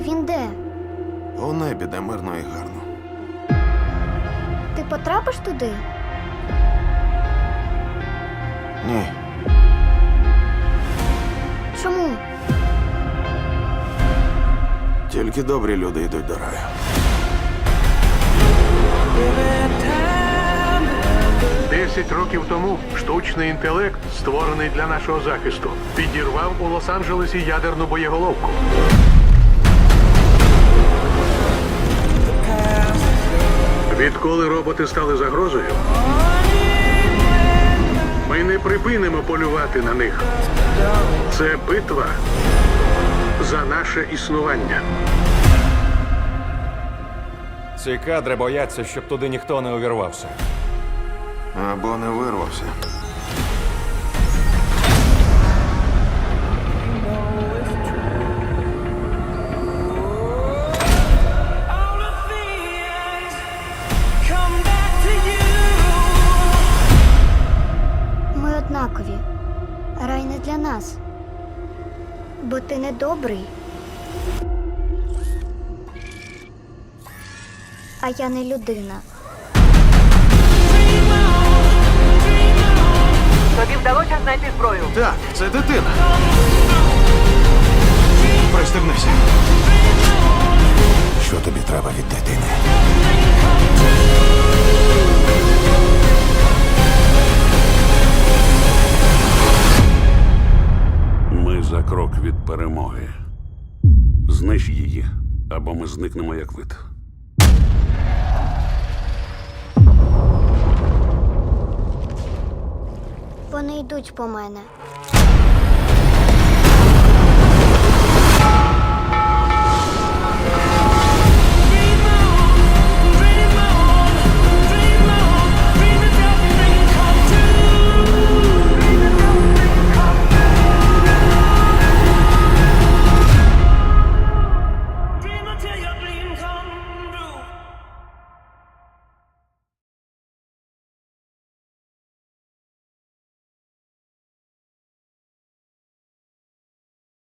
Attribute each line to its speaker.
Speaker 1: він де?
Speaker 2: У небі, де мирно і гарно.
Speaker 1: Ти потрапиш туди?
Speaker 2: Ні.
Speaker 1: Чому?
Speaker 2: Тільки добрі люди йдуть до раю.
Speaker 3: Десять років тому штучний інтелект, створений для нашого захисту, підірвав у Лос-Анджелесі ядерну боєголовку. Відколи роботи стали загрозою, ми не припинимо полювати на них. Це битва за наше існування.
Speaker 4: Ці кадри бояться, щоб туди ніхто не увірвався.
Speaker 2: Або не вирвався.
Speaker 1: Для нас. Бо ти не добрий. А я не людина.
Speaker 5: Тобі вдалося знайти зброю.
Speaker 2: Так, це дитина. Пристебнися. Що тобі треба від дитини?
Speaker 6: Крок від перемоги. Знищ її, або ми зникнемо як вид.
Speaker 1: Вони йдуть по мене.